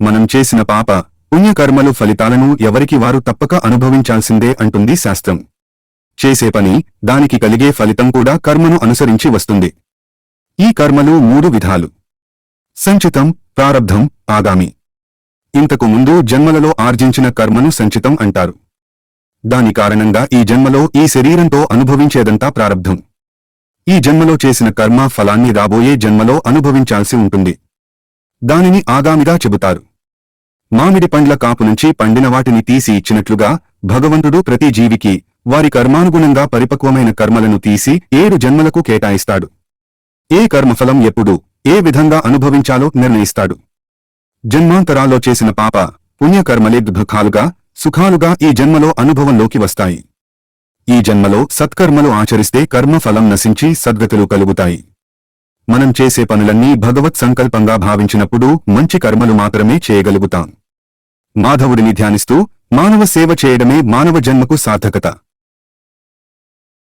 మనం చేసిన పాప పుణ్యకర్మలు ఫలితాలను ఎవరికి వారు తప్పక అనుభవించాల్సిందే అంటుంది శాస్త్రం. చేసే పని దానికి కలిగే ఫలితం కూడా కర్మను అనుసరించి వస్తుంది. ఈ కర్మలు మూడు విధాలు. సంచితం ప్రారబ్ధం ఆగామి. ఇంతకు ముందు జన్మలలో ఆర్జించిన కర్మను సంచితం అంటారు. దాని కారణంగా ఈ జన్మలో ఈ శరీరంతో అనుభవించేదంతా ప్రారబ్ధం ఈ జన్మలో చేసిన కర్మ ఫలాన్ని రాబోయే జన్మలో అనుభవించాల్సి ఉంటుంది. దానిని ఆగామిగా చెబుతారు. మామిడి పండ్ల కాపు నుంచి పండిన వాటిని తీసి ఇచ్చినట్లుగా భగవంతుడు ప్రతి జీవికి వారి కర్మానుగుణంగా పరిపక్వమైన కర్మలను తీసి ఏడు జన్మలకు కేటాయిస్తాడు. ఏ కర్మఫలం ఎప్పుడు ఏ విధంగా అనుభవించాలో నిర్ణయిస్తాడు. జన్మాంతరాల్లో చేసిన పాప పుణ్యకర్మలే దుఃఖాలుగా సుఖాలుగా ఈ జన్మలో అనుభవంలోకి వస్తాయి. ఈ జన్మలో సత్కర్మలు ఆచరిస్తే కర్మఫలం నశించి సద్గతులు కలుగుతాయి. మనం చేసే పనులన్నీ భగవత్ సంకల్పంగా భావించినప్పుడు మంచి కర్మలు మాత్రమే చేయగలుగుతాం. మాధవుడిని ధ్యానిస్తూ మానవ సేవ చేయడమే మానవ జన్మకు సార్థకత.